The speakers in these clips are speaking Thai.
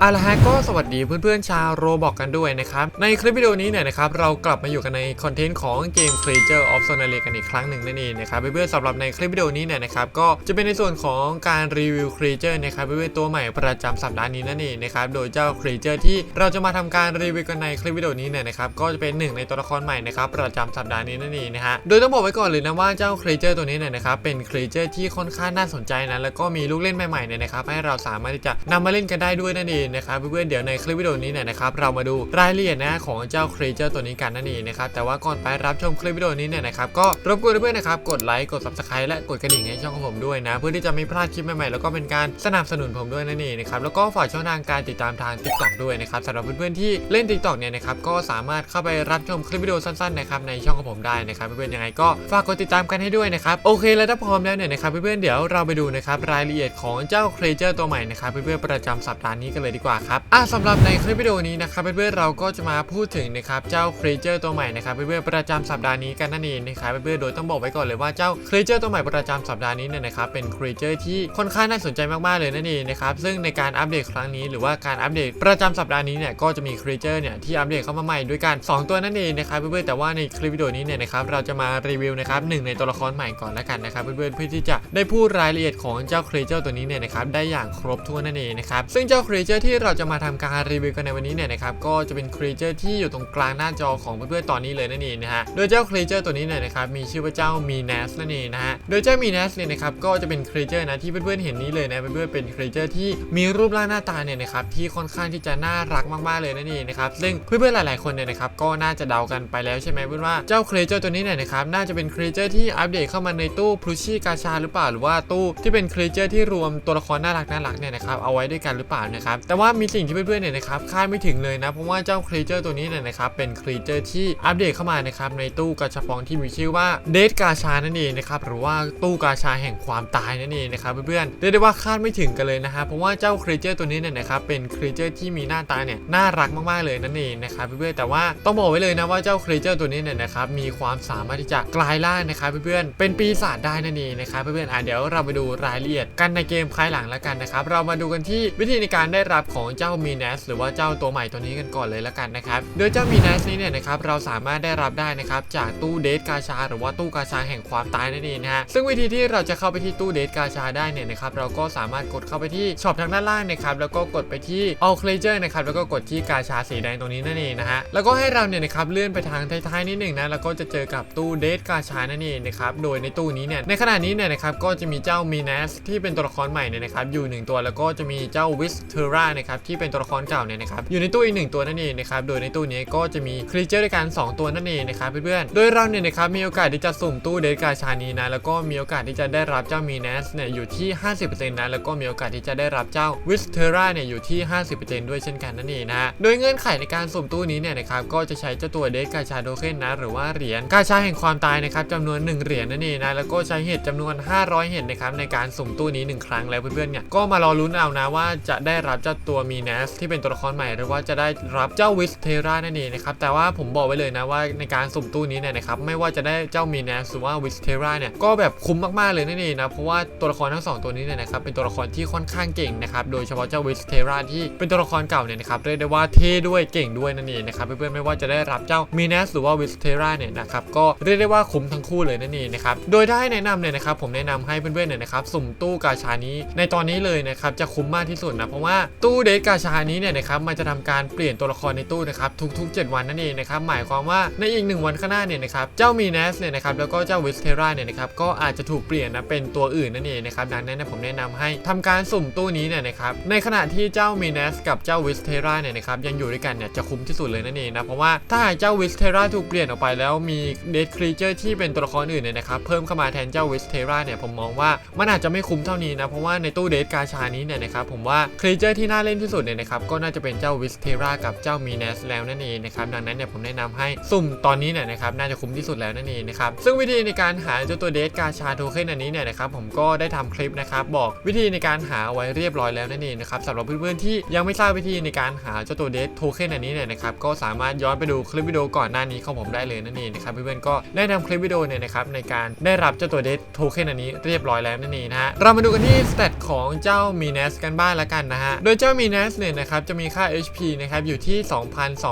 เอาละฮะก็สวัสดีเพื่อนๆชาวโรบอกกันด้วยนะครับ ในคลิปวิดีโอนี้เนี่ยนะครับเรากลับมาอยู่กันในคอนเทนต์ของเกม Creature of s o n a l e กันอีกครั้งหนึ่งนั่นเองนะครับเพื่อนๆสำหรับในคลิปวิดีโอนี้เนี่ยนะครับก็จะเป็นในส่วนของการรีวิว Creature นะครับเพื่อนๆตัวใหม่ประจำสัปดาห์นี้นั่นเองนะครับโดยเจ้า Creature ที่เราจะมาทำการรีวิวกันในคลิปวิดีโอนี้เนี่ยนะครับก็จะเป็นหนึ่งในตัวละครใหม่นะครับประจำสัปดาห์นี้นั่นเองนะฮะโดยต้องบอกไว้ก่อนเลยนะว่าเจ้า Creature ตัวนี้เนี่ยนะครับเป็น Creature ที่ค่อนข้างน่าสนใจนะแล้วก็มีลูกเล่นใหม่ๆเนี่ยนะครับให้เราสามารถที่จะนำมาเล่นกันได้ด้วยนั่นเองนะครับเพื่อนๆเดี๋ยวในคลิปวิดีโอนี้เนี่ยนะครับเรามาดูรายละเอียดนะของเจ้า Creature ตัวนี้กันนั่นเองนะครับแต่ว่าก่อนไปรับชมคลิปวิดีโอนี้เนี่ยนะครับก็รบกวนเพื่อนๆนะครับกดไลค์กด Subscribe และกดกระดิ่งให้ช่องของผมด้วยนะ เพื่อที่จะไม่พลาดคลิปใหม่ๆแล้วก็เป็นการสนับสนุนผมด้วยนั่นเองนะครับแล้วก็ฝากช่องทางการติดตามทาง TikTok ด้วยนะครับสำหรับเพื่อนๆที่เล่น TikTok เนี่ยนะครับก็สามารถเข้าไปรับชมคลิปวิดีโอสั้นๆนะครับในช่องของผมได้นะครับเพื่อนๆยังไงก็ฝากกดติดตามกันให้ด้วยนะครับโอเคแล้วถ้าพร้อมแล้วเนี่ยนะครับเพื่อนๆเดี๋ยวเราไปดูนะครับรายละเอียดของเจ้า Creature ตัวใหม่นะครับเพื่อนๆประจำสัปดาห์นี้กันเลยดีกว่าครับอะสำหรับในคลิปวิดีโอนี้นะครับเพื่อนๆเราก็จะมาพูดถึงนะครับเจ้า Creature ตัวใหม่นะครับเพื่อนๆประจำสัปดาห์นี้กันนั่นเองนะครับเพื่อนๆโดยต้องบอกไว้ก่อนเลยว่าเจ้า Creature ตัวใหม่ประจำสัปดาห์นี้เนี่ยนะครับเป็น Creature ที่ค่อนข้างน่าสนใจมากๆเลยนั่นเองนะครับซึ่งในการอัปเดตครั้งนี้หรือว่าการอัปเดตประจำสัปดาห์นี้เนี่ยก็จะมี Creature เนี่ยที่อัปเดตเข้ามาใหม่ด้วยกัน 2 ตัวนั่นเองนะครับเพื่อนๆแต่ว่าในคลิปวิดีโอนี้เนี่ยนะครับเราจะมารีวิวนะครับหนึ่งในตัวละครใหม่ก่อนแล้วกันนะครับเพื่อนๆเพื่อที่จะได้พูดรายละเอียดของเจ้า Creature ตัวนี้เนี่ยนะครับได้อย่างครบถ้วนนั่นเองนะครับซึ่งเจ้า Creature ที่ที่เราจะมาทำการรีวิวกันในวันนี้เนี่ยนะครับก็จะเป็น Creature ที่อยู่ตรงกลางหน้าจอของเพื่อนๆตอนนี้เลยนั่นเองนะฮะโดยเจ้า Creature ตัวนี้เนี่ยนะครับมีชื่อว่าเจ้ามีน s นั่นเองนะฮะโดยเจ้ามีเน s เนี่ยนะครับก็จะเป็น Creature นะที่เพื่อนๆเห็นนี้เลยนะเพื่อนๆเป็น Creature ที่มีรูปร่างหน้าตาเนี่ยนะครับที่ค่อนข้างที่จะน่ารักมากๆเลยนั่นเองนะครับซึ่งเพื่อนๆหลายๆคนเนี่ยนะครับก็น่าจะเดากันไปแล้วใช่ไหมเพื่อนว่าเจ้า Creature ตัวนี้เนี่ยนะครับน่าจะเป็น Creature ที่อัปเดตเข้ามาในตู้พลูชี่กาชาหรือเปล่าหรือว่าตู้ที่เป็น Creature ที่รวมตัวละครน่ารักน่ารักเนี่ยนะครับเอาไว้ด้วยกันหรือเปล่านะครับแต่ว่ามีสิ่งที่เพื่อนๆเนี่ยนะครับคาดไม่ถึงเลยนะเพราะว่าเจ้า Creature ตัวนี้เนี่ยนะครับเป็น Creature ที่อัปเดตเข้ามานะครับในตู้กาชาปองที่มีชื่อว่าเดทกาชานั่นเองนะครับหรือว่าตู้กาชาแห่งความตายนั่นเองนะครับเพื่อนๆเรียกได้ว่าคาดไม่ถึงกันเลยนะฮะเพราะว่าเจ้า Creature ตัวนี้เนี่ยนะครับเป็น Creature ที่มีหน้าตาเนี่ยน่ารักมากๆเลยนั่นเองนะครับเพื่อนๆแต่ว่าต้องบอกไว้เลยนะว่าเจ้า Creature ตัวนี้เนี่ยนะครับมีความสามารถที่จะกลายร่างนะครับเพื่อนๆเป็นปีศาจได้นั่นเองนะครับเพื่อนๆอะเดี๋ยวเราไปดูรายละเอียดกันในเกมภายหลังแล้วกันนะครับเรามาดูกันที่วิธีในการได้รับของเจ้ามีน s หรือว่าเจ้าตัวใหม่ตัวนี้กันก่อนเลยล้วกันนะครับโดยเจ้ามีน s นี้เนี่ยนะครับเราสามารถได้รับได้นะครับจากตู้เดทกาชา หรือว่าตู้กาชาแห่งความตายนั่นเองนะฮะซึ่งวิธีที่เราจะเข้าไปที่ตู้เดทกาชาได้เนี่ยนะครับเราก็สามารถกดเข้าไปที่ช็อปทางด้านล่างนะครับแล้วก็กดไปที่ all creature นะครับแล้วก็กดที่กาชาสีแดงตรงนี้นั่นเองนะฮะแล้วก็ให้เราเนี่ยนะครับเลื่อนไปทางท้ายๆนิดหนึ่งนะแล้วก็จะเจอกับตู้เดทกาชานั่นเองนะครับโดยในตู้นี้เนี่ยในขณะนี้เนี่ยนะครับก็จะมีเจ้ามีนัสที่เป็นตัวละครใหม่เนี่ยนะครับอยู่หนึ่งตัวแล้วก็จะมีเจ้าวิสเทอร่านะครับที่เป็นตัวละครเก่าเนี่ยนะครับอยู่ในตู้อีกหนึ่งตัวนั่นเองนะครับโดยในตู้นี้ก็จะมีครีเจอร์ด้วยกันสองตัวนั่นเองนะครับเพื่อนๆโดยเราเนี่ยนะครับมีโอกาสที่จะสุ่มตู้เดกาชานีนะแล้วก็มีโอกาสที่จะได้รับเจ้ามีเนสเนี่ยอยู่ที่ 50%นะแล้วก็มีโอกาสที่จะได้รับเจ้าวิสเทอร่าเนี่ยอยู่ที่ 50%ด้วยเช่นกันนั่นเองนะโดยเงื่อนไขในการสุ่มตู้นี้เนี่ยนะครับก็จะใช้เจ้าตัวเดกาชาโดเคนนะหรือว่าเหรียญกาชาแห่งความตายนะครับจำนวน 1 เหรียญนั่นเองนะแล้วก็ใช้เห็ดจำนวน 500 เห็ดนะครับในการสุ่มตู้นี้ 1 ครั้งแล้วเพื่อนๆเนี่ยก็มารอลุ้นเอานะว่าจะได้รับเจ้าตัวมีเนสที่เป็นตัวละครใหม่หรือว่าจะได้รับเจ้าวิสเทรานั่นเองนะครับแต่ว่าผมบอกไว้เลยนะว่าในการสุ่มตู้นี้เนี่ยนะครับไม่ว่าจะได้เจ้ามีเนสหรือว่าวิสเทราเนี่ยก็แบบคุ้มมากๆเลยนั่นเองนะเพราะว่าตัวละครทั้งสองตัวนี้เนี่ยนะครับเป็นตัวละครที่ค่อนข้างเก่งนะครับโดยเฉพาะเจ้าวิสเทราที่เป็นตัวละครเก่าเนี่ยนะครับเรียกได้ว่าเท่ด้วยเก่งด้วยนั่นเองนะครับเพื่อนๆไม่ว่าจะได้รับเจ้ามีเนสหรือว่าวิสเทราเนี่ยนะครับก็เรียกได้ว่าคุ้มทั้งคู่เลยนั่นเองนะครับโดยถ้าให้แนะนำเนี่ยนะครับผมแนะนำให้เพื่อนๆเนี่ยนะครับสุ่มตู้กาชานี้ในตอนนี้เลยนะครับจะคุ้มมากที่สุดนะเพราะว่าตู้เดทกาชานี้เนี่ยนะครับมันจะทำการเปลี่ยนตัวละครในตู้นะครับทุก ๆ 7 วันนั่นเองนะครับหมายความว่าในอีก 1 วันข้างหน้าเนี่ยนะครับเจ้ามีเนสเนี่ยนะครับแล้วก็เจ้าวิสเทราเนี่ยนะครับก็อาจจะถูกเปลี่ยนนะเป็นตัวอื่นนั่นเองนะครับดังนั้นผมแนะนำให้ทำการสุ่มตู้นี้เนี่ยนะครับในขณะที่เจ้ามีเนสกับเจ้าวิสเทราเนี่ยนะครับยังอยู่ด้วยกันเนี่ยจะคุ้มที่สุดเลยนั่นเองนะเพราะว่าถ้าเจ้าวิสเทราถูกเปลี่ยนออกไปแล้วมีเดทครีเจอร์ที่เป็นตัวละครอื่นเนี่ยนะครับเพิ่มเข้ามาแทนเจ้าวิสเทราเนี่ยผมมองว่ามันอาจจะไม่คุ้มเท่านี้นะเพราะว่าในตู้เดทกาชานี้เนี่ยนะครับผมว่าครีเจอร์ที่น่าาเล่นที่สุดเนี่ยนะครับก็น่าจะเป็นเจ้าวิสเทรากับเจ้ามีเนสแล้วนั่นเองนะครับดังนั้นเนี่ยผมแนะนำให้สุ่มตอนนี้เนี่ยนะครับน่าจะคุ้มที่สุดแล้วนั่นเองนะครับซึ่งวิธีในการหาเจ้าตัวเดสกาชาโทเค็นอันนี้เนี่ยนะครับผมก็ได้ทำคลิปนะครับบอกวิธีในการหาไว้เรียบร้อยแล้วนั่นเองนะครับสำหรับเพื่อนๆที่ยังไม่ทราบวิธีในการหาเจ้าตัวเดสโทเค็นอันนี้เนี่ยนะครับก็สามารถย้อนไปดูคลิปวิดีโอก่อนหน้านี้ของผมได้เลยนั่นเองนะครับเพื่อนๆก็ได้นำคลิปวิดีโอเนี่ยนะครับในการได้รับเจ้าตัวเดสโทเค็นอันนี้เรียบร้อยแล้วนั่นเองนะฮะเรามาดูกันที่สเตตของเจ้ามีเนสกันบ้างละกันนะฮะโดยเจ้ามีเนสเนี่ยนะครับจะมีค่า HP นะครับอยู่ที่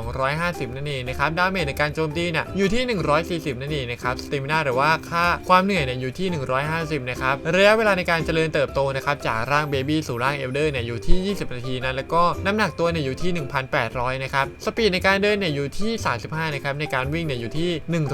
2,250 นั่นเองนะครับดาเมจในการโจมตีเนี่ยอยู่ที่ 140 นั่นเองนะครับสเตมินาหรือว่าค่าความเหนื่อยเนี่ยอยู่ที่ 150 นะครับระยะเวลาในการเจริญเติบโตนะครับจากร่างเบบี้สู่ร่างเอลเดอร์เนี่ยอยู่ที่ 20 นาทีนะแล้วก็น้ำหนักตัวเนี่ยอยู่ที่ 1,800 นะครับสปีดในการเดินเนี่ยอยู่ที่ 35 นะครับในการวิ่งเนี่ยอยู่ที่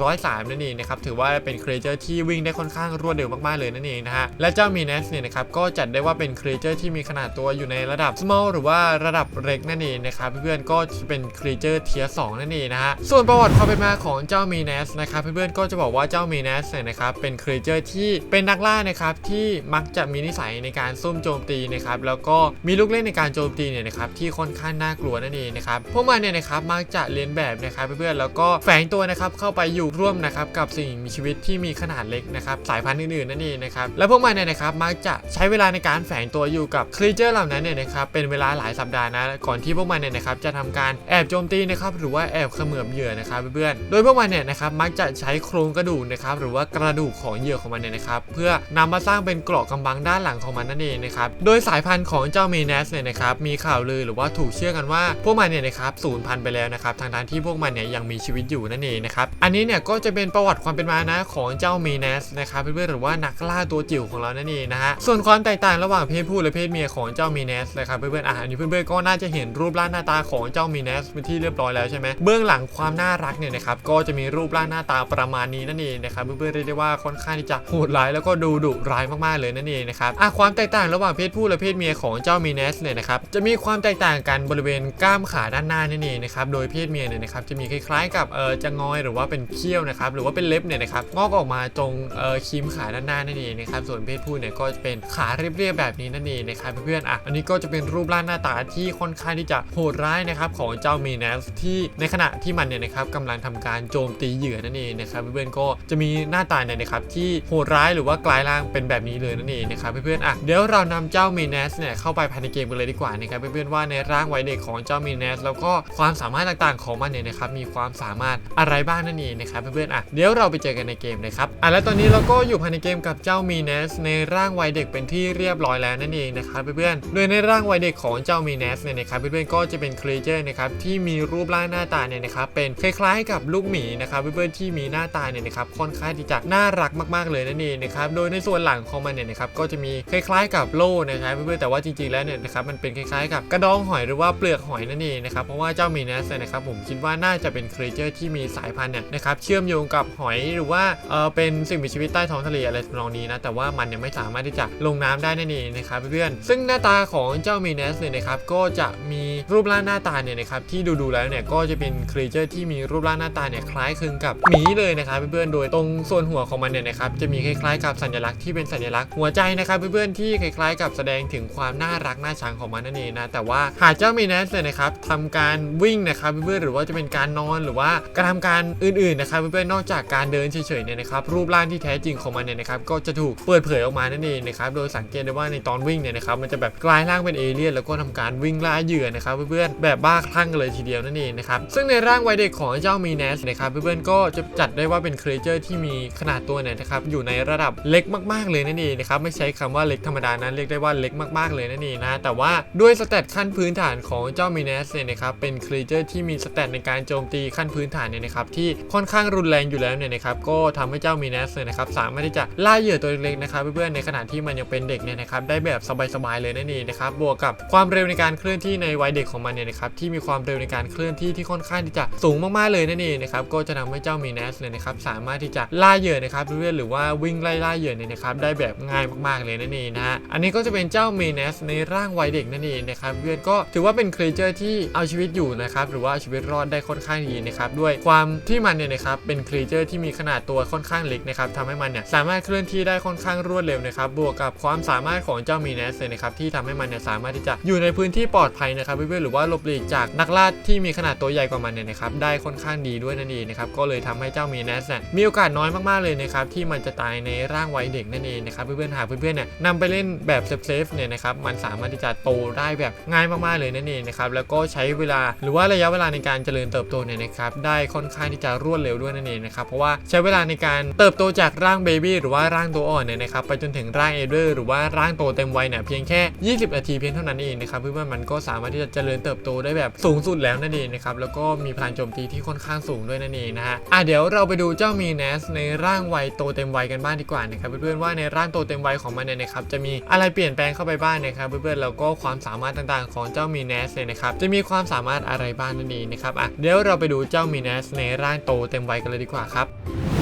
103 นั่นเองนะครับถือว่าเป็นครีเจอร์ที่วิ่งได้ค่อนข้างรวดเร็วมากๆเลยนั่นเองนะฮะและเจ้ามีเนสเนี่ยนะครับก็จัดได้ว่าเป็นครีเจอร์ที่มีขนาดตัวอยู่ในระดับ small หรือว่าระดับเล็กนั่นเองนะครับเพื่อนๆก็จะเป็นครีเจอร์เทียร์2นั่นเองนะฮะส่วนประวัติความเป็นมาของเจ้ามีเนสนะครับเพื่อนๆก็จะบอกว่าเจ้ามีเนสเนี่ยนะครับเป็นครีเจอร์ที่เป็นนักล่านะครับที่มักจะมีนิสัยในการซุ่มโจมตีนะครับแล้วก็มีลูกเล่นในการโจมตีเนี่ยนะครับที่ค่อนข้างน่ากลัวนั่นเองนะครับพวกมันเนี่ยนะครับมักจะเลียนแบบนะครับเพื่อนๆแล้วก็แฝงตัวนะครับเข้าไปอยู่ร่วมนะครับกับสิ่งมีชีวิตที่มีขนาดเล็กนะครับสายพันธุ์อื่นๆนั่นเองนะครับและพวกมันเนี่ยนะครับมักจะใช้เวลาในการแฝงตัวอยู่กับครีเจอร์เหล่านั้นเนี่ยนะครับเป็นเวลาหลายสัปดาห์นะ ก่อนที่พวกมันเนี่ยนะครับจะทำการแอบโจมตีนะครับหรือว่าแอบเขมือบเหยื่อนะครับเพื่อนๆ โดยพวกมันเนี่ยนะครับมักจะใช้โครงกระดูกนะครับหรือว่ากระดูกของเหยื่อของมันเนี่ยนะครับเพื่อนำมาสร้างเป็นเกราะกำบังด้านหลังของมันนั่นเองนะครับโดยสายพันธุ์ของเจ้าเมเนสเนี่ยนะครับมีข่าวลือหรือว่าถูกเชื่อกันว่า พวกมันเนี่ยนะครับสูญพันธุ์ไปแล้วนะครับทางด้านที่พวกมันเนี่ยยังมีชีวิตอยู่นั่นเองนะครับอันนี้เนี่ยก็จะเป็นประวัติความเป็นมานะของเจ้าเมเนสนะครับเพื่อนๆหรือว่านักล่าตัวจิ๋วของเรานั่นเองนะฮะส่วนความแตกต่างระหว่างเพศผู้และเพศเมียของเจ้าเมเนสนะครับเพื่อนๆอันนี้เพื่อนๆก็น่าจะเห็นรูปร่างหน้าตาของเจ้าเมเนสเป็นที่เรียบร้อยแล้วใช่ไหมเบื้องหลังความน่ารักเนี่ยนะครับก็จะมีรูปร่างหน้าตาประมาณนี้นั่นเองนะครับเพื่อนๆเรียกได้ว่าค่อนข้างที่จะโหดร้ายแล้วก็ดูดุร้ายมากๆเลยนั่นเองนะครับอะความแตกต่างระหว่างเพศผู้และเพศเมียของเจ้าเมเนสเนี่ยนะครับจะมีความแตกต่างกันบริเวณกล้ามขาด้านหน้านั่นเองนะครับโดยเพศเมียเนี่ยนะครับจะมีคล้ายๆ กับเออจะงอยหรือว่าเป็นเขี้ยวนะครับหรือว่าเป็นเล็บเนี่ยนะครับงอกออกมาตรงเออคีมขาด้านหน้านั่นเองนะครับส่วนเพศผู้เนี่ยก็จะเป็นขาเรียบๆแบบนี้นั่นเองนะครับเพื่อนๆอะอันนี้ก็จะเป็นรูปร่างหน้าตาที่ค่อนข้างที่จะโหดร้ายนะครับของเจ้าเมเนสที่ในขณะที่มันเนี่ยนะครับกำลังทำการโจมตีเหยื่อนั่นเองนะครับเพื่อนๆก็จะมีหน้าตาเนี่ยนะครับที่โหดร้ายหรือว่ากลายร่างเป็นแบบนี้เลยนั่นเองนะครับเพื่อนๆอะเดี๋ยวเรานำเจ้าเมเนสเนี่ยเข้าไปภายในเกมกันเลยดีกว่านะครับเพื่อนๆว่าในร่างวัยเด็กของเจ้าเมเนสแล้วก็ความสามารถต่างๆของมันเนี่ยนะครับมีความสามารถอะไรบ้างนั่นเองนะครับเพื่อนๆอะเดี๋ยวเราไปเจอกันในเกมเลยครับอะแล้วตอนนี้เราก็อยู่ภายในเกมกับเจ้าเมเนสในร่างวัยเด็กเป็นที่เรียบร้อยแล้วนั่นเองนะครับเพื่อนๆโดยในร่างวัยเด็กของเจ้าเมเนสเนี่ยนะครับเพื่อนๆก็จะเป็นครีเจอร์นะครับที่มีรูปร่างหน้าตาเนี่ยนะครับเป็นคล้ายๆกับลูกหมีนะครับเพื่อนๆที่มีหน้าตาเนี่ยนะครับค่อนข้างที่จะน่ารักมากๆเลยนั่นเองนะครับโดยในส่วนหลังของมันเนี่ยนะครับก็จะมีคล้ายๆกับโล่นะครับเพื่อนๆแต่ว่าจริงๆแล้วเนี่ยนะครับมันเป็นคล้ายๆกับกระดองหอยหรือว่าเปลือกหอยนั่นเองนะครับเพราะว่าเจ้าเมเนสเนี่ยนะครับผมคิดว่าน่าจะเป็นครีเจอร์ที่มีสายพันธุ์เนี่ยนะครับเชื่อมโยงกับหอยหรือว่าเออเป็นสิ่งมีชีวิตใต้ท้องทะเลอะไรทำนองนี้นะแต่ว่ามันยังไม่สามารถที่จะลงน้ำได้นั่นเองนะครับเพื่อนๆซึ่งหน้าตาของเจ้าเมเนสเนี่ยนะครับก็จะมีรูปร่างหน้าตาเนี่ยนะครับที่ดูๆแล้วเนี่ยก็จะเป็นครีเจอร์ที่มีรูปร่างหน้าตาเนี่ยคล้ายคลึงกับหมีเลยนะครับเพื่อนๆโดยตรงส่วนหัวของมันเนี่ยนะครับจะมีคล้ายๆกับสัญลักษณ์ที่เป็นสัญลักษณ์หัวใจนะครับเพื่อนๆที่คล้ายๆ กับแสดงถึงความน่ารักน่าชังของมันนั่นเองนะแต่ว่าหากเจ้าเมเนสเนี่ยนะครับทำการวิ่งนะครับเพื่อนๆหรือว่าจะเป็นการนอนหรือว่าการทำการอื่นๆนะครับเพื่อนๆนอกจากการเดินเฉยๆเนี่ยนะครับรูปร่างที่แท้จริงของมันเนี่ยนะครับก็จะถูกเปิดเผยออกมานั่นเองนะครับโดยสังเกตได้ว่าในตอนวิ่งเนี่ยนะครับมันจะแบบกลายร่างเป็นเอเลี่ยนแล้วก็ทำการวิ่งล่าเหยื่อนะครับเพื่อนๆแบบบ้าคลั่งกันเลยทีเดียวนั่นเองนะครับซึ่งในร่างวัยเด็กของเจ้ามีเนสนะครับเพื่อนๆก็จะจัดได้ว่าเป็นครีเจอร์ที่มีขนาดตัวเนี่ยนะครับอยู่ในระดับเล็กมากๆเลยนั่นเองนะครับไม่ใช้คำว่าเล็กธรรมดานะเรียกได้ว่าเล็กมากๆเลยนั่นเองนะแต่ว่าด้วยสเตตขั้นพื้นฐานของเจ้ามีเนสเนี่ยนะครับเป็นครีเจอร์ที่มีสเตตในการโจมตีขั้นพื้นฐานเนี่ยนะครับที่ค่อนข้างรุนแรงอยู่แล้วเนี่ยนะครับก็ทำให้เจ้ามีเนสเนี่ยนะครับสามารถที่จะล่าเหยื่อตัวเล็กๆนะครับเพื่อนๆในขณะที่มันยังเป็นเด็กเนี่ยนะครับได้แบบสบายๆเลยนั่นเองนะครับบวกกับความเร็วในการเคลื่อนที่ในวัยเด็กของมันเนี่ยนะครับที่มีความเร็วในการเคลื่อนที่ที่ค่อนข้างที่จะสูงมากๆเลยนั่นเองนะครับก็จะทำให้เจ้ามีเนสเนี่ยนะครับสามารถที่จะล่าเหยื่อนะครับเพื่อนๆหรือว่าวิ่งไล่ล่าเหยื่อเนี่ยนะครับได้แบบง่ายมากๆเลยนั่นเองนะฮะอันนี้ก็จะเป็นเจ้ามีเนสในร่างวัยเด็กนั่นเองนะครับเพื่อนก็ถือว่าเป็นครีเจอร์ที่เอาชีวิตอยู่นะครับหรือว่าเอาชีวิตรอดได้ค่อนข้างดีนะครับด้วยความที่มันเนี่ยนะครับเป็นครีเจอร์ที่มีขนาดตัวค่อนข้างเล็กนะครับทำให้มันเนี่ยสามารถเคลื่อนที่ได้ค่อนข้างรวดเร็วนะครับบวกกับความสามารถของเจ้ามีเนสเนี่ยนะครับที่ทำให้มันเนี่ยสามารถที่จะอยู่ในพื้นที่ปลอดภัยนะครับเพื่อนๆหรือว่าหลบหลีกจากนักล่าที่มีขนาดตัวใหญ่กว่ามันเนี่ยนะครับได้ค่อนข้างดีด้วยนั่นเองนะครับก็เลยทำให้เจ้ามีเนสเนี่ยมีโอกาสน้อยมากๆเลยนะครับที่มันจะตายในร่างวัยเด็กนั่นเองนะครับเพื่อนๆหากเพื่อนๆเนี่ยนำไปเล่นแบบเซฟๆเนี่ยนะครับมันสามารถที่จะโตได้แบบง่ายมากๆเลยนั่นเองนะครับแล้วก็ใช้เวลาหรือว่าระยะเวลาในการเจริญเติบโตเนี่ยนะครับได้ค่อนข้างที่จะรวดเร็วด้วยนั่นเองนะครับเพราะว่าใช้เวลาในการเติบโตจากร่างเบบี้หรือว่าร่างตัวอ่อนเนี่ยนะครับไปจนถึงร่างเอเดอร์หรือว่าร่างโตเต็มวัยเนี่ยเพียงแค่ 20 นาทีเพียงเท่านั้นเองนะครับเพื่อนๆมันก็สามารถที่จะเจริญเติบโตได้แบบสูงสุดแล้วนั่นเองนะครับแล้วก็มีพลังโจมตีที่ค่อนข้างสูงด้วยนั่นเองนะฮะอะเดี๋ยวเราไปดูเจ้ามีเนสในร่างวัยโตเต็มวัยกันบ้างดีกว่านะครับเพื่อนๆว่าในร่างโตเต็มวัยของมันเนี่ยนะครับจะมีอะไรเปลี่ยนแปลงเข้าไปบ้างนะครับเพื่อนๆแล้วก็ความสามารถต่างๆ ของเจ้ามีเนสเนี่ยนะครับจะมีความสามารถอะไรบ้างนั่นเองนะครับอะเดี๋ยวเราไปดูเจ้ามีเนสในร่างโตเต็มวัยกันเลยดีกว่าครับ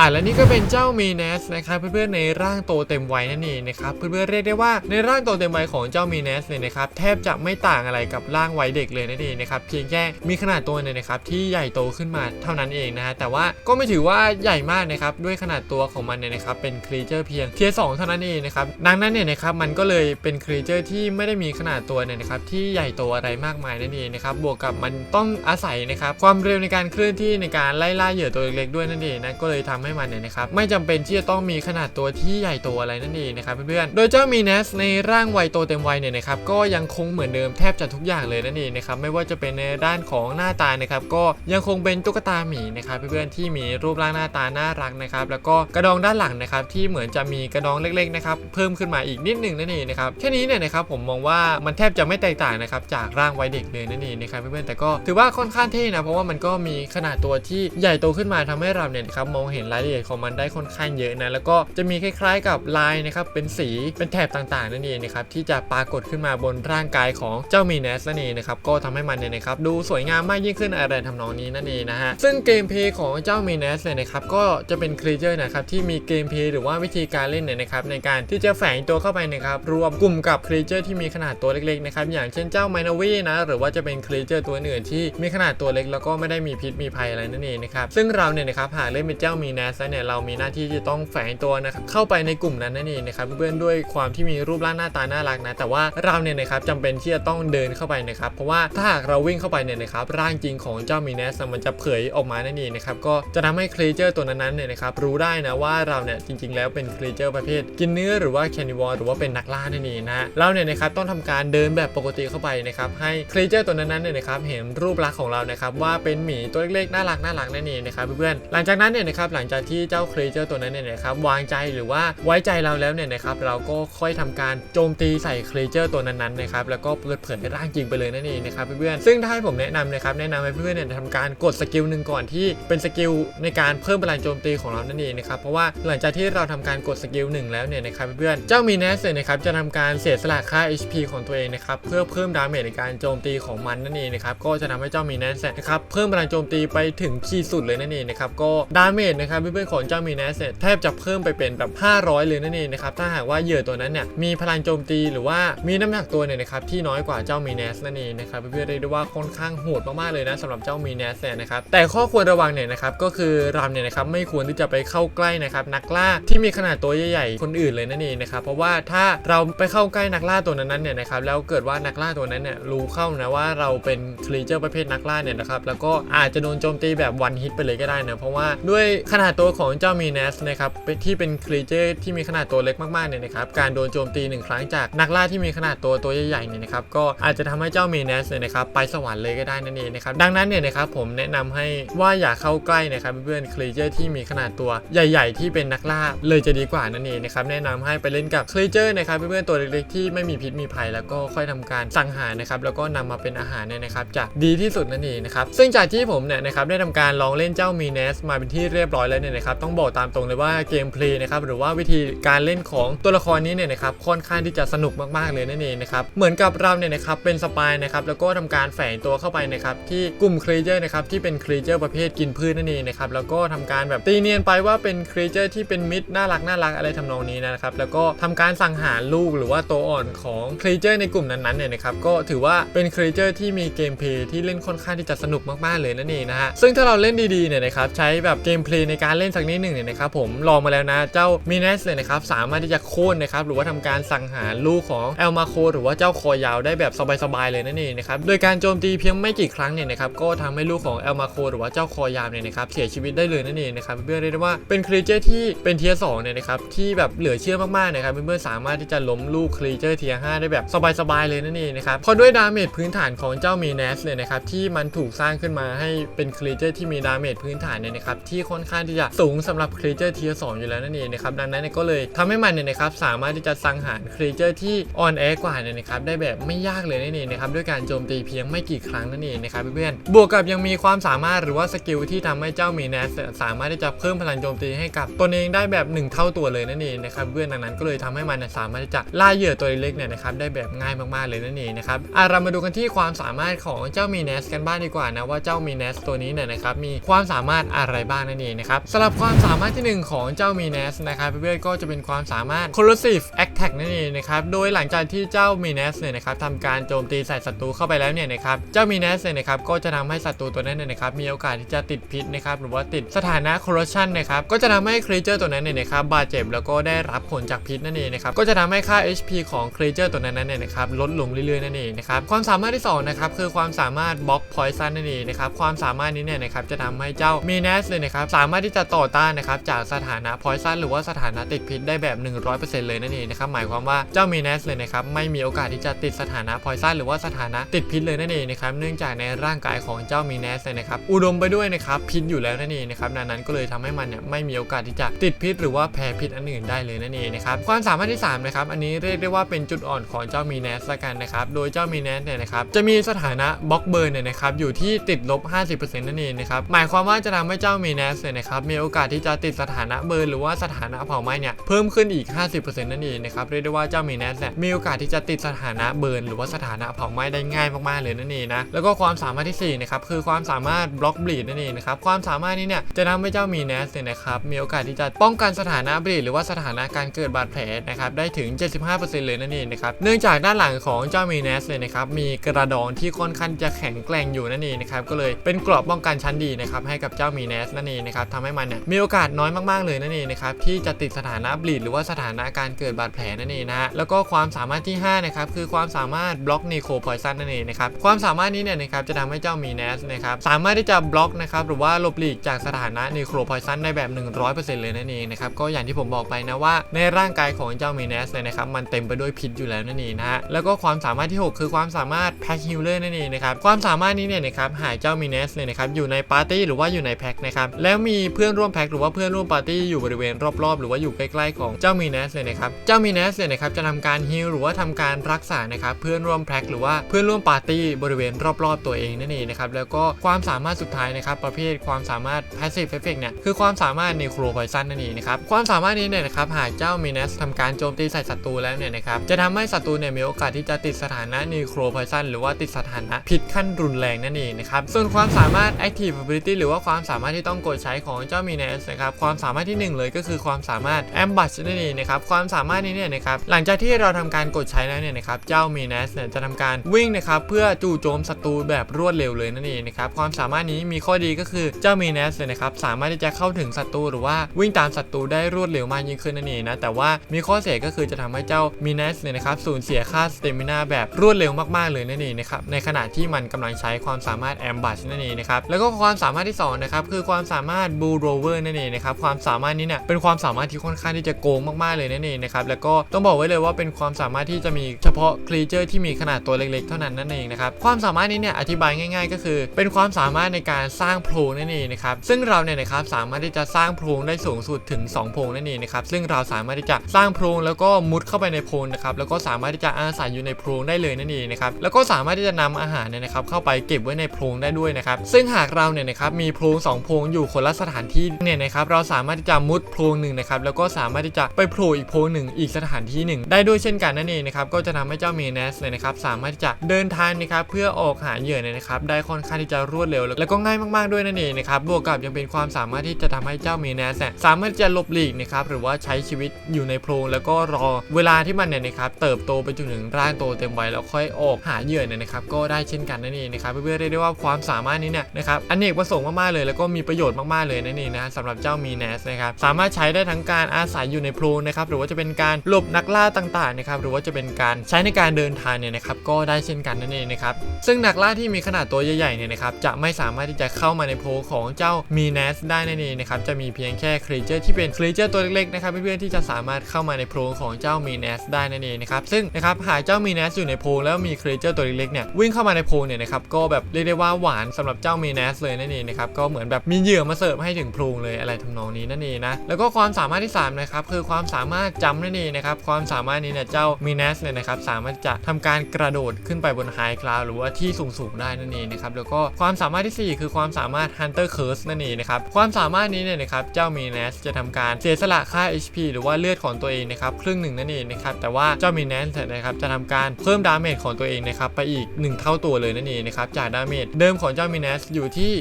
อะและนี่ก็เป็นเจ้ามีเนสนะครับเพื่อนๆในร่างโตเต็มวัยนั่นเองนะครับเพื่อนๆเรียกได้ว่าในร่างโตเต็มวัยของเจ้ามีเนสเนี่ยนะครับแทบจะไม่ต่างอะไรกับร่างวัยเด็กเลยนั่นเองนะครับเพียงแค่มีขนาดตัวเนี่ยนะครับที่ใหญ่โตขึ้นมาเท่านั้นเองนะฮะแต่ว่าก็ไม่ถือว่าใหญ่มากนะครับด้วยขนาดตัวของมันเนี่ยนะครับเป็นครีเจอร์เพียงเทียสองเท่านั้นเองนะครับดังนั้นเนี่ยนะครับมันก็เลยเป็นครีเจอร์ที่ไม่ได้มีขนาดตัวเนี่ยนะครับที่ใหญ่โตอะไรมากมายนั่นเองนะครับบวกกับมันต้องอาศัยนะครับความเร็วในการเคลื่อนที่ในการไล่ล่าเหยื่อตัวเล็กๆด้วยนั่นเองนะก็เลยทำให้มันเนี่ยนะครับไม่จำเป็นที่จะต้องมีขนาดตัวที่ใหญ่โตอะไรนั่นเองนะครับเพื่อนๆโดยเจ้ามีเนสในร่างวัยโตเต็มวัยเนี่ยนะครับก็ยังคงเหมือนเดิมแทบจะทุกอย่างเลยนั่นเองนะครับไม่ว่าจะเป็นในด้านของหน้าตานะครับก็ยังคงเป็นตุ๊กตาหมีนะครับเพื่อนๆที่มีรูปร่างหน้าตาน่ารักนะครับแล้วก็กระดองด้านหลังนะครับที่เหมือนจะมีกระดองเล็กๆนะครับเพิ่มขึ้นมาอีกนิดหนึ่งนั่นเองนะครับแค่นี้เนี่ยนะครับผมมองว่ามันแทบจะไม่แตกต่างนะครับจากร่างวัยเด็กเลยนั่นเองนะครับเพื่อนๆแต่ก็ถือว่าค่อนข้างเท่นะเพราะว่ามันก็มีขนาดตัวที่ใหญ่โตขึ้นมาทำให้เราเนี่ยครับมองเห็นรายละเอียดของมันได้ค่อนข้างเยอะนะแล้วก็จะมีคล้ายๆ กับลายนะครับเป็นสีเป็นแถบต่างๆนั่นเองนะครับที่จะปรากฏขึ้นมาบนร่างกายของเจ้ามีเนสนั่นเองนะครับก็ทำให้มันเนี่ยนะครับดูสวยงามมากยิ่งขึ้นอะไรทำนองนี้นั่นเองนะฮะซึ่งเกมเพลย์ของเจ้ามีเนสเนี่ยนะครับก็จะเป็นครีเจอร์นะครับที่มีเกมเพลย์หรือว่าวิธีการเล่นเนี่ยนะครับในการที่จะแฝงตัวเข้าไปนะครับรวมกลุ่มกับครีเจอร์ที่มีขนาดตัวเล็กๆนะครับอย่างเช่นเจ้าไมโนวีนะหรือว่าจะเป็นครีเจอร์ตัวอื่นที่มีขนาดตัวเล็กแล้วก็ไม่ได้มีพิษมีภัยอะไรนั่นเองนะครับซึ่งเราเนี่ยนะครับหากเล่นเป็นเจ้ามีเนสเนี่ยเรามีหน้าที่ที่ต้องแฝงตัวนะครับเข้าไปในกลุ่มนั้นนั่นเองนะครับเพื่อนๆด้วยความที่มีรูปร่างหน้าตาน่ารักนะแต่ว่าเราเนี่ยนะครับจำเป็นที่จะต้องเดินเข้าไปนะครับเพราะว่าถ้าหากเราวิ่งเข้าไปเนี่ยนะครับร่างจริงของเจ้ามีเนสมันจะเผยออกมานั่นเองนะครับก็จะทำให้ครีเจอร์ตัวนั้นๆเนี่ยนะครับรู้ได้นะว่าเราเนี่ยจริง ๆ แล้วเป็นครีเจอร์ประเภท กินเนื้อหรือว่าแคนิวอลหรือว่าเป็นนักล่านั่นเองนะเราเนี่ยนะครับต้องทำการเดินแบบปกติเข้าไปนะครับให้ครีเจอร์ตัวนั้นๆเนี่ยนะครับเห็นรูปลักษณ์ของเรานะครับว่าเป็นหมีตัวเล็กๆน่ารักน่ารักนั่นเองนะครับเพื่อนๆหลังจากนั้นเนี่ยนะครับหลังจากที่เจ้าครีเจอร์ตัวนั้นเนี่ยนะครับวางใจหรือว่าไว้ใจเราแล้วเนี่ยนะครับเราก็ค่อยทำการโจมตีใส่ครีเจอร์ตัวนั้นๆนะครับแล้วก็เปิดเผยร่างจริงไปเลยนั่นเองนะครับเพื่อนๆซึ่งถ้าให้ผมแนะนำนะครับแนะนำให้เพื่อนเนี่ยทำการกดสกิลหนึ่งก่อนที่เป็นสกิลในการเพิ่มพลังโจมตีของเรานั่นเองนะครับเพราะว่าหลังจากที่เราทำการกดสกิลหนึ่งแล้วเนี่ยนะครับเพื่อนๆเจ้ามีเนสเนี่ยนะครับจะทำการเสียสละค่า HP ของตัวเองนะครับเพื่อเพิ่มดาเมจในการโจมตีของมันนั่นเองนะครับก็จะทำให้เจ้ามีเนสเนี่ยนะครับเพิ่มพลังโจมตีไปถึงขีดสุดเลยนั่นเองนะครับก็ดาเมจนะครับเพื่อนๆของเจ้ามีเนสเนี่ยแทบจะเพิ่มไปเป็นแบบ 500 เลยนั่นเองนะครับถ้าหากว่าเหยื่อตัวนั้นเนี่ยมีพลังโจมตีหรือว่ามีน้ำหนักตัวเนี่ยนะครับที่น้อยกว่าเจ้ามีเนสนั่นเองนะครับเพื่อนๆเรียกได้ว่าค่อนข้างโหดมากๆเลยนะสำหรับเจ้ามีเนสเนี่ยนะครับแต่ข้อควรระวังเนี่ยนะครับก็คือราเนี่ยนะครับไม่ควรที่จะไปเข้าใกล้นะครับนักล่าที่มีขนาดตัวใหญ่ๆคนอื่นเลยนั่นเองนะครับเพราะว่าถ้าเราไปเข้าใกล้นักล่าตัวนั้นๆเนี่ยนะครับแล้วเกิดว่านักล่าตัวนั้นเนี่ยรู้เข้านะว่าเราเป็นครีเจอร์ประเภทนักล่าเนี่ยนะครับแล้วก็อาจจะโดนโจมตีแบบวันฮิตไปเลยก็ได้นะเพราะว่าด้วยขนาดาดตัวของเจ้ามีเนสนะครับที่เป็นครีเจอร์ที่มีขนาดตัวเล็กมากๆเนี่ยนะครับการโดนโจมตีหนึ่งครั้งจากนักล่าที่มีขนาดตัวตัวใหญ่ๆเนี่ยนะครับก็อาจจะทำให้เจ้ามีเนสเนี่ยนะครับไปสวรรค์เลยก็ได้นั่นเองนะครับดังนั้นเนี่ยนะครับผมแนะนำให้ว่าอย่าเข้าใกล้นะครับเพื่อนครีเจอร์ที่มีขนาดตัวใหญ่ ๆ ที่เป็นนักล่าเลยจะดีกว่านั่นเองนะครับแนะนำให้ไปเล่นกับครีเจอร์นะครับเพื่อนๆตัวเล็กๆที่ไม่มีพิษมีภัยแล้วก็ค่อยทำการสังหารนะครับแล้วก็นำมาเป็นอาหารเนี่ยนะครับจะดีที่สุดนั่นเองนะครับซึ่งจากที่ผมเนี่ยนะครับได้ทำการลองเล่นเจ้ามีเนสมาเป็นที่เรียบร้อยแล้วแล้วเนี่ยนะครับต้องบอกตามตรงเลยว่าเกมเพลย์นะครับหรือว่าวิธีการเล่นของตัวละครนี้เนี่ยนะครับค่อนข้างที่จะสนุกมากๆเลยนั่นเองนะครับเหมือนกับเราเนี่ยนะครับเป็นสปายนะครับแล้วก็ทำการแฝงตัวเข้าไปนะครับที่กลุ่มครีเจอร์นะครับที่เป็นครีเจอร์ประเภทกินพืชนั่นเองนะครับแล้วก็ทำการแบบตีเนียนไปว่าเป็นครีเจอร์ที่เป็นมิตรน่ารักน่ารักอะไรทำนองนี้นะครับแล้วก็ทำการสังหารลูกหรือว่าตัวอ่อนของครีเจอร์ในกลุ่มนั้นๆเนี่ยนะครับก็ถือว่าเป็นครีเจอร์ที่มีเกมเพลย์ที่เล่นค่อนข้างที่จะสนุกมากๆเลยนั่นเองนะฮะซึ่งถ้าเราเล่นดีๆเนี่ยนะครับใช้แบบเกมเพลย์ในการการเล่นสักนิดหนึ่งเนี่ยนะครับผมลองมาแล้วนะเจ้ามินเนสเนี่ยนะครับสามารถที่จะโค่นนะครับหรือว่าทำการสังหารลูกของเอลมาโคหรือว่าเจ้าคอยาวได้แบบสบายๆเลยนั่นเองนะครับโดยการโจมตีเพียงไม่กี่ครั้งเนี่ยนะครับก็ทำให้ลูกของเอลมาโคหรือว่าเจ้าคอยาวเนี่ยนะครับเสียชีวิตได้เลยนั่นเองนะครับเพื่อนๆเรียกได้ว่าเป็นครีเจอร์ที่เป็นเทียร์สองเนี่ยนะครับที่แบบเหลือเชื่อมากๆนะครับเพื่อนๆสามารถที่จะล้มลูกครีเจอร์เทียร์ห้าได้แบบสบายๆเลยนั่นเองนะครับเพราะด้วยดาเมจพื้นฐานของเจ้ามีเนสเนี่ยนะครับที่มันถูกสร้างขึ้นมาให้เป็นครีเจอร์ที่มีดาเมจพื้นฐานเนี่ยนะครับที่ค่อนข้างที่จะสูงสำหรับครีเจอร์เทียร์สองอยู่แล้วนั่นเองนะครับดังนั้นก็เลยทำให้มันเนี่ยนะครับสามารถที่จะสังหารครีเจอร์ที่อ่อนแอกว่าเนี่ยนะครับได้แบบไม่ยากเลยนั่นเองนะครับด้วยการโจมตีเพียงไม่กี่ครั้งนั่นเองนะครับเพื่อนๆบวกกับยังมีความสามารถหรือว่าสกิลที่ทำให้เจ้ามีเนสสามารถที่จะเพิ่มพลังโจมตีให้กับตนเองได้แบบหนึ่งเท่าตัวเลยนั่นเองนะครับเพื่อนดังนั้นก็เลยทำให้มันสามารถที่จะล่าเหยื่อตัวเล็กเนี่ยนะครับได้แบบง่ายมากๆเลยนั่นเองนะครับอะเรามาดูกันที่ความสามารถของเจ้ามีเนสกันบ้างดีกว่านะว่าเจ้ามีเนสตัวนี้เนี่ยนะครับมีความสามารถอะไรบ้างนั่นเองนะครับสำหรับความสามารถที่หนึ่งของเจ้ามีเนสนะครับเพื่อนๆก็จะเป็นความสามารถ corrosive attack นั่นเองนะครับโดยหลังจากที่เจ้ามีเนสเนี่ยนะครับทำการโจมตีใส่ศัตรูเข้าไปแล้วเนี่ยนะครับเจ้ามีเนสเนี่ยนะครับก็จะทำให้ศัตรูตัวนั้นเนี่ยนะครับมีโอกาสที่จะติดพิษนะครับหรือว่าติดสถานะ corrosion นะครับก็จะทำให้ครีเจอร์ตัวนั้นเนี่ยนะครับบาดเจ็บแล้วก็ได้รับผลจากพิษนั่นเองนะครับก็จะทำให้ค่า HP ของครีเจอร์ตัวนั้นเนี่ยนะครับลดลงเรื่อยๆนั่นเองนะครับความสามารถที่สองนะครับคือความสามารถบล็อก poison นั่นเองนะครับความสามารถนี้เนี่ยนะครับจะทำให้เจ้ามีเนสเลยนะครับสามารถที่จะต่อต้านนะครับจากสถานะ poison หรือว่าสถานะติดพิษได้แบบ 100%เลยนั่นเองนะครับหมายความว่าเจ้ามีเนสเลยนะครับไม่มีโอกาสที่จะติดสถานะ poison หรือว่าสถานะติดพิษเลยนั่นเองนะครับเนื่องจากในร่างกายของเจ้ามีเนสเลยนะครับอุดมไปด้วยนะครับพิษอยู่แล้วนั่นเองนะครับดังนั้นก็เลยทำให้มันเนี่ยไม่มีโอกาสที่จะติดพิษ หรือว่าแพ้พิษอันอื่นได้เลยนั่นเองนะครับความสามารถที่3นะครับอันนี้เรียกได้ว่าเป็นจุดอ่อนของเจ้ามีเนสละกันนะครับโดยเจ้ามีเนสเนี่ยนะครับจะมีสถานะบล็อกเบิร์นเนี่ยนะครับอยู่ที่ติดลบ 50%นั่นเองนะครับหมายความว่าจะทำให้เจ้ามีเนสเนี่ยนะครับมีโอกาสที่จะติดสถานะเบิร์นหรือว่าสถานะเผาไหม้เนี่ยเพิ่มขึ้นอีก 50%นั่นเองนะครับเรียกได้ว่าเจ้ามีเนสเนี่ยมีโอกาสที่จะติดสถานะเบิร์นหรือว่าสถานะเผาไหม้ได้ง่ายมากๆเลยนั่นเองนะแล้วก็ความสามารถที่สี่นะครับคือความสามารถบล็อกบลีดนั่นเองนะครับความสามารถนี้เนี่ยจะทำให้เจ้ามีเนสเนี่ยนะครับมีโอกาสที่จะป้องกันสถานะบลีดหรือว่าสถานะการเกิดบาดแผลนะครับได้ถึง 75%เลยนั่นเองนะครับเนื่องจากด้านหลังของเจ้ามีเนสเลยนะครับมีกระดองที่ค่อนข้างจะแข็งแกร่งอยู่นั่นเองนะครับก็เลยเป็นกรอบป้องกันชั้นดีนะครับให้กับเจ้ามีเนสนั่นเองนะครับทำให้มันเนี่ยมีโอกาสน้อยมากๆเลยนั่นเองนะครับที่จะติดสถานะบลีดหรือว่าสถานะการเกิดบาดแผลนั่นเองนะฮะแล้วก็ความสามารถที่5นะครับคือความสามารถบล็อกนีโคพอยซันนั่นเองนะครับความสามารถนี้เนี่ยนะครับจะทำให้เจ้ามีเนสนะครับสามารถที่จะบล็อกนะครับหรือว่าหลบหลีกจากสถานะนีโคพอยซันได้แบบ 100%เลยนั่นเองนะครับก็อย่างที่ผมบอกไปนะว่าในร่างกายของเจ้ามีเนสเนี่ยนะครับมันเต็มไปด้วยพิษอยู่แล้วนั่นเองนะฮะแล้วก็ความสามารถที่ 6 คือความสามารถแพ็คฮิลเลอร์นั่นเองนะครับความสามารถนี้เนี่ยนะครับหากเจ้ามีเนสเนี่ยนะครับอยู่ในปาร์ตี้หรือว่าอยู่ในแพ็คนะครับแล้วมีพื่อนร่วมแพ็คหรือว่าเพื่อนร่วมปาร์ตี้อยู่บริเวณรอบๆ หรือว่าอยู่ใกล้ๆของเจ้ามีเนสเลยนะครับเจ้ามีเนสเนี่ยนะครับจะทำการฮิลหรือว่าทำการรักษานะครับเพื่อนร่วมแพ็คหรือว่าเพื่อนร่วมปาร์ตี้บริเวณรอบๆ ตัวเองนั่นเองนะครับแล้วก็ความสามารถสุดท้ายนะครับประเภทความสามารถ passive effect เนี่ยคือความสามารถในโครไพซันนั่นเองนะครับความสามารถนี้เนี่ยนะครับหากเจ้ามีเนสทำการโจมตีใส่ศัตรูแล้วเนี่ยนะครับจะทำให้ศัตรูเนี่ยมีโอกาสที่จะติดสถานะนิโครไพซันหรือว่าติดสถานะพิษขั้นรุนแรงนั่นเองนะครับส่วนความสามารถ active ability หรือว่าความสามารถที่ต้องกดใช้ของเจ้ามีเนสนะครับความสามารถที่หนึ่งเลยก็คือความสามารถ ambush นั่นเองนะครับความสามารถนี้เนี่ยนะครับหลังจากที่เราทำการกดใช้แล้วเนี่ยนะครับเจ้ามีเนสเนี่ยจะทำการวิ่งนะครับเพื่อจู่โจมศัตรูแบบรวดเร็วเลยนั่นเองนะครับความสามารถนี้มีข้อดีก็คือเจ้ามีเนสเนี่ยนะครับสามารถที่จะเข้าถึงศัตรูหรือว่าวิ่งตามศัตรูได้รวดเร็วมากยิ่งขึ้นนั่นเองนะแต่ว่ามีข้อเสียก็คือจะทำให้เจ้ามีเนสเนี่ยนะครับสูญเสียค่าสเตมินาแบบรวดเร็วมากๆเลยนั่นเองนะครับในขณะที่มันกำลังใช้ความสามารถแอมบัชนั่นเองนะครับแล้วก็ความสามารถที่สองนะครับคือความสามารถบูโรเวอร์นั่นเองนะครับความสามารถนี้เนี่ยเป็นความสามารถที่ค่อนข้างที่จะโกงมากๆเลยนั่นเองนะครับแล้วก็ต้องบอกไว้เลยว่าเป็นความสามารถที่จะมีเฉพาะครีเจอร์ที่มีขนาดตัวเล็กๆ เท่านั้นนั่นเองนะครับความสามารถนี้เนี่ยอธิบายง่าย ๆ ก็คือ เป็นความสามารถในการสร้างโพรงนั่นเองนะครับซึ่งเราเนี่ยนะครับสามารถที่จะสร้างโพรงได้สูงสุดถึง 2 โพรงนั่นเองนะครับซึ่งเราสามารถที่จะสร้างโพรงแล้วก็มุดเข้าไปในโพรงนะครับแล้วก็สามารถที่จะอาศัยอยู่ในโพรงได้เลยนั่นเองนะครับแล้วก็สามารถที่จะนำอาหารเนี่ยนะครับเข้าไปเก็บไว้ในโพรงได้ด้วยนะครับซึ่งหากเราเนี่ยนะครับมีโพรงสองโพรงอยู่คนละสถานที่เนี่ยนะครับเราสามารถที่จะมุดโพรงหนึ่งนะครับแล้วก็สามารถที่จะไปโผล่อีกโพรงหนึ่งอีกสถานที่หนึ่งได้ด้วยเช่นกันนั่นเองนะครับก็จะทำให้เจ้าเมเนสเนี่ยนะครับสามารถที่จะเดินทางนะครับเพื่อออกหาเหยื่อเนี่ยนะครับได้ค่อนข้างที่จะรวดเร็ว แล้วก็ง่ายมากๆด้วยนั่นเองนะครับบวกกับยังเป็นความสามารถที่จะทำให้เจ้าเมเนสเนี่ยสามารถที่จะหลบหลีกนะครับหรือว่าใช้ชีวิตอยู่ในโพรงแล้วก็รอเวลาที่มันเนี่ยนะครับเติบโตไปจนถึงร่างโตเต็มวัยแล้วค่อยออกหาเหยื่อเนี่ยนะครับก็ได้เช่นกันนั่นเองนะครับเพื่อนๆเรียกได้ว่าความสามารถนี้เนี่ยนะครับอเนกประสงค์มากๆเลย แล้วก็มีประโยชน์มากๆเลยนั่นเองนะสำหรับเจ้ามีเนสนะครับสามารถใช้ได้ทั้งการอาศัยอยู่ในโพรงนะครับหรือว่าจะเป็นการหลบนักล่าต่างๆนะครับหรือว่าจะเป็นการใช้ในการเดินทางเนี่ยนะครับก็ได้เช่นกันนั่นเองนะครับซึ่งนักล่าที่มีขนาดตัวใหญ่ๆเนี่ยนะครับจะไม่สามารถที่จะเข้ามาในโพรงของเจ้ามีเนสได้นั่นเองนะครับจะมีเพียงแค่ครีเจอร์ที่เป็นครีเจอร์ตัวเล็กๆนะครับเพื่อนๆที่จะสามารถเข้ามาในโพรงของเจ้ามีเนสได้นั่นเองนะครับซึ่งนะครับหากเจ้ามีเนสอยู่ในโพรงแล้วมีครีเจอร์ตัวเล็กๆเนี่ยวิ่งเข้ามาในโพรงเนี่ยนะครับก็แบบเรียกได้ว่าหวานสำหรับเจ้ามีเนสเลยนั่นเองนะครับก็เหมือนแบบมีเหยื่อมาเสิร์ฟให้ถึงโพรงเลยอะไรทำนองนี้นั่นเองนะแล้วก็ความสามารถที่สามนะครับคือความสามารถจำนั่นเองนะครับความสามารถนี้เนี่ยเจ้ามีเนสเนี่ยนะครับสามารถจะทำการกระโดดขึ้นไปบนไฮคลาวหรือว่าที่สูงๆได้นั่นเองนะครับแล้วก็ความสามารถที่สี่คือความสามารถ Hunter Curse นั่นเองนะครับความสามารถนี้เนี่ยนะครับเจ้ามีเนสจะทำการเสียสละค่า HP หรือว่าเลือดของตัวเองนะครับครึ่งหนึ่งนั่นเองนะครับแต่ว่าเจ้ามีเนสนะครับจะทำการเพิ่มดาเมจของตัวเองนะครับไปอีก 1 เท่าตัวเลยนั่นเองนะครับจากดาเมจเดิมของเจ้ามีเนสอยู่ที่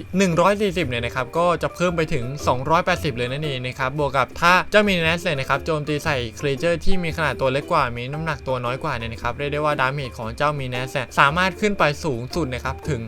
140เนี่ยนะครับก็จะเพิ่มไปถึงึง 280 เลยนั่นเองนะครับบวกกับถ้าเจ้ามีเนสเนี่ยนะครับโจมตีใส่ครีเจอร์ที่มีขนาดตัวเล็กกว่ามีน้ำหนักตัวน้อยกว่าเนี่ยนะครับเรียกได้ว่าดาเมจของเจ้ามีเนสสามารถขึ้นไปสูงสุดนะครับถึง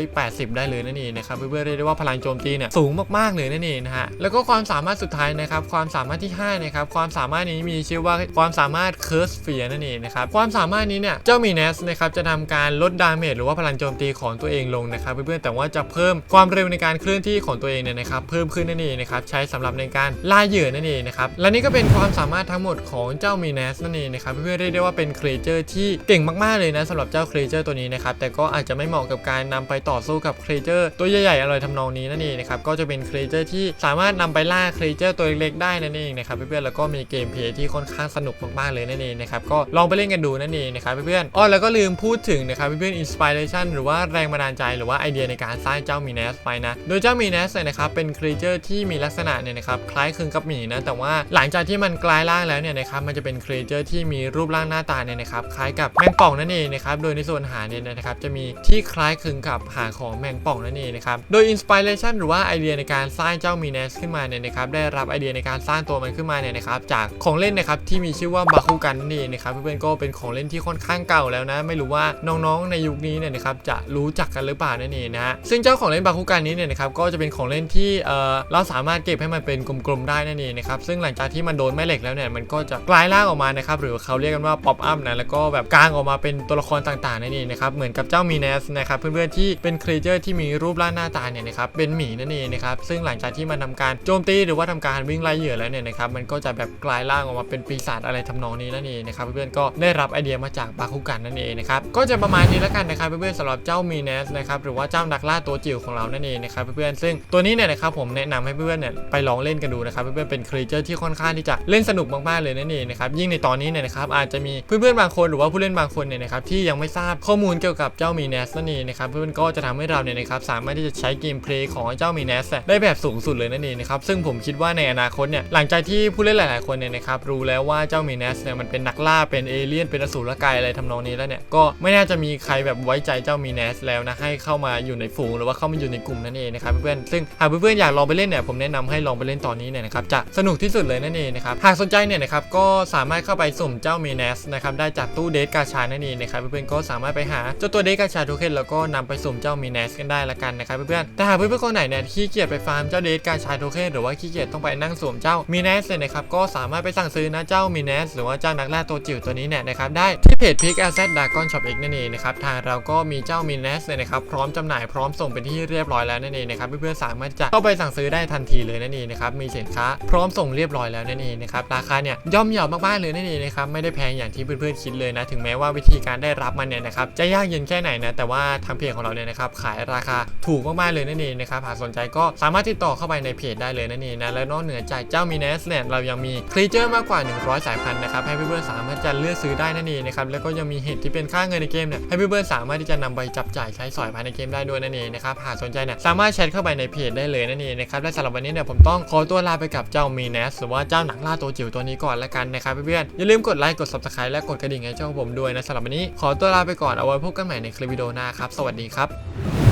580 ได้เลยนั่นเองนะครับเพื่อนๆเรียกได้ว่าพลังโจมตีเนี่ยสูงมากๆเลยนั่นเองนะฮะแล้วก็ความสามารถสุดท้ายนะครับความสามารถที่5นะครับความสามารถนี้มีชื่อว่าความสามารถเคิร์สเฟียนั่นเองนะครับความสามารถนี้เนี่ยเจ้ามีเนสนะครับจะทำการลดดาเมจหรือว่าพลังโจมตีของตัวเองลงนะครับเพื่อนๆแต่ว่าจะเพิ่มความเร็วในการเคลื่อนที่ของตัวเองเนี่ยนะครับเพิ่มขึ้นนั่นเองนะครับใช้สำหรับในการล่าเหยื่อนั่นเองนะครับและนี่ก็เป็นความสามารถทั้งหมดของเจ้ามีเนสนั่นเองนะครับเพื่อนๆเรียกได้ว่าเป็นครีเจอร์ที่เก่งมากๆเลยนะสำหรับเจ้าครีเจอร์ตัวนี้นะครับแต่ก็อาจจะไม่เหมาะกับการนำไปต่อสู้กับครีเจอร์ตัวใหญ่ๆอะไรทำนองนี้นั่นเองนะครับก็จะเป็นครีเจอร์ที่สามารถนำไปล่าครีเจอร์ตัวเล็กๆได้นั่นเองนะครับเพื่อนๆแล้วก็มีเกมเพลย์ที่ค่อนข้างสนุกมากๆเลยนั่นเองนะครับก็ลองไปเล่นกันดูนั่นเองนะครับเพื่อนๆอ๋อแล้วก็ลืมพูดถึงนะครับเพื่อนๆอินสปิเรชันหรือว่าแรงบันดาลใจหรือว่าไอเดียในการสร้างเจ้ามีเนสไปนะโดยเจ้ามีเนสเนี่ยนะครับเป็นครีีเจอร์ที่มีลักษณะเนี่ยนะครับคล้ายคลึงกับหมีนะแต่ว่าหลังจากที่มันกลายร่างแล้วเนี่ยนะครับมันจะเป็นครีเจอร์ที่มีรูปร่างหน้าตาเนี่ยนะครับคล้ายกับแมงป่องนั่นเองนะครับโดยในส่วนหางเนี่ยนะครับจะมีที่คล้ายคลึงกับหางของแมงป่องนั่นเองนะครับโดยอินสปิเรชันหรือว่าไอเดียในการสร้างเจ้ามีเนสขึ้นมาเนี่ยนะครับได้รับไอเดียในการสร้างตัวมันขึ้นมาเนี่ยนะครับจากของเล่นนะครับที่มีชื่อว่าบาคูกันนั่นเองนะครับเพื่อนๆก็เป็นของเล่นที่ค่อนข้างเก่าแล้วนะ ไม่รู้ว่าน้องๆในยุคนี้เนี่ยนะครับจะรู้จักกันหรือเปล่านั่นเองนะฮะซึ่งเจ้าของเล่นบาคูกันนี้เนี่ยนะครับก็จะเป็นของเล่นที่เอ่อเราสามารถเก็บให้มันเป็นกลมๆได้นั่นเองนะครับซึ่งหลังจากที่มันโดนแม่เหล็กแล้วเนี่ยมันก็จะกลายร่างออกมานะครับหรือเขาเรียกกันว่าป๊อปอัพนะแล้วก็แบบกางออกมาเป็นตัวละครต่างๆนั่นเองนะครับเหมือนกับเจ้ามีเนสนะครับเพื่อนๆที่เป็นครีเจอร์ที่มีรูปร่างหน้าตาเนี่ยนะครับเป็นหมีนั่นเองนะครับซึ่งหลังจากที่มันทำการโจมตีหรือว่าทำการวิ่งไล่เหยื่อแล้วเนี่ยนะครับมันก็จะแบบกลายร่างออกมาเป็นปีศาจอะไรทำนองนี้นั่นเองนะครับเพื่อนๆก็ได้รับไอเดียมาจากบาคุกันนั่นเองนะครับก็จะประมาณนี้แล้วกันนะครับเพื่อนๆสำหรับเจ้ามีเนสนะครับหรือว่าเจ้านักล่าตัวจิ๋วของเรานั่นเองนะครับเพื่อนๆซึ่งตัวนี้เนี่ยนะครับผมแนะนำให้เพื่อนๆเนี่ยไปลองเล่นกันดูนะครับเพื่อนๆเป็นครีเจอร์ที่ค่อนข้างที่จะเล่นสนุกมากๆเลยนั่นเองนะครับยิ่งในตอนนี้เนี่ยนะครับอาจจะมีเพื่อนๆบางคนหรือว่าผู้เล่นบางคนเนี่ยนะครับที่ยังไม่ทราบข้อมูลเกี่ยวกับเจ้ามีเนสนั่นเองนะครับเพื่อนๆก็จะทำให้เราเนี่ยนะครับสามารถที่จะใช้เกมเพลย์ของเจ้ามีเนสได้แบบสูงสุดเลยนั่นเองนะครับซึ่งผมคิดว่าในอนาคตเนี่ยหลังจากที่ผู้เล่นหลาย ๆคนเนี่ยนะครับรู้แล้วว่าเจ้ามีเนสเนี่ยมันเป็นนักล่าเป็นเอเลี่ยนเป็นอสูรกายอะไรทำนองนี้แล้วเนี่ยก็ไม่น่าจะมีใครแบบไว้ใจเจ้ามีเนสแล้วนะให้เข้ามาอยู่ในฝูงหรือว่าเข้ามาอยู่ในกลุ่มนั่นเองนะครับเพื่อนๆซึ่งหากเพื่อนๆอยากลองไปเล่นเนี่ยผมแนะนำให้ลองไปเล่นตอนนี้เนี่ยนะครับจะสนุกที่สุดเลยนั่นเองนะครับหากสนใจเนี่ยนะครับก็สามารถเข้าไปสุ่มเจ้ามีเนสนะครับได้จากตู้เดทกาชานั่นเองนะครับเพื่อนๆก็สามารถไปหาเจ้าตัวเดทกาชาโทเค็นแล้วก็นำไปสุ่มเจ้ามีเนสกันได้ละกันนะครับเพื่อนๆแต่หากเพื่อนๆคนไหนเนี่ยขี้เกียจไปฟาร์มเจ้าเดทกาชาโทเค็นหรือว่าขี้เกียจต้องไปนั่งสุ่มเจ้ามีเนสเลยนะครับก็สามารถไปสั่งซื้อนะเจ้ามีเนสหรือว่าเจ้านักล่าตัวจิ๋วตัวนี้เนี่ยนะครับได้ที่เพจพิกแอสเซทดากอนช็อปเอ็กนั่นเองนะครับทางเราก็มีเจ้ามีเนสเลยนะครับพร้อมจำหน่ายพร้อมส่งเป็นที่เรียบร้อยแล้วนั่นเองนะครับเพื่อนๆสามารถจะเข้าไปสั่งซื้อได้ทันทีเลยนั่นเองนะครับมีสินค้าพร้อมส่งเรียบร้อยแล้วนั่นเองนะครับราคาเนี่ยย่อมเยาวมากๆเลยนั่นเองนะครับไม่ได้แพงอย่างที่เพื่อนๆคิดเลยนะถึงแม้ว่าวิธีการได้รับมันเนี่ยนะครับจะยากเย็นแค่ไหนนะแต่ว่าทางเพจของเราเนี่ยนะครับขายราคาถูกมากๆเลยนั่นเองนะครับหากสนใจก็สามารถติดต่อเข้าไปในเพจได้เลยนั่นเองนะและนอกเหนือจากเจ้ามีเนสเนี่ยเรายังมีครีเจอร์มากกว่า 100 สายพันธุ์นะครับให้เพื่อนๆสามารถจะเลือกซื้อได้นั่นเองนะครับแล้วก็ยังมีเห็ดที่เป็นค่าเงินในเกมเนี่ยให้เพื่อนๆสามารถที่จะนำไปจับจ่ายใช้สอยภายในเกมได้ด้วยนั่นเองนะครับหากสนใจเนี่ยสามารถแชทเข้าไปในเพจได้เลยนั่นเองนะครับและสำหรับวันนี้เนี่ยผมต้องขอตัวลาไปกับเจ้ามีเนสหรือว่าเจ้าหนังล่าตัวจิ๋วตัวนี้ก่อนละกันนะครับเพื่อนๆอย่าลืมกดไลค์กด subscribe และกดกระดิ่งให้เจ้าผมด้วยนะสำหรับวันนี้ขอตัวลาไปก่อนเอาไว้พบกันใหม่ในคลิปวิดีโอหน้าครับสวัสดีครับ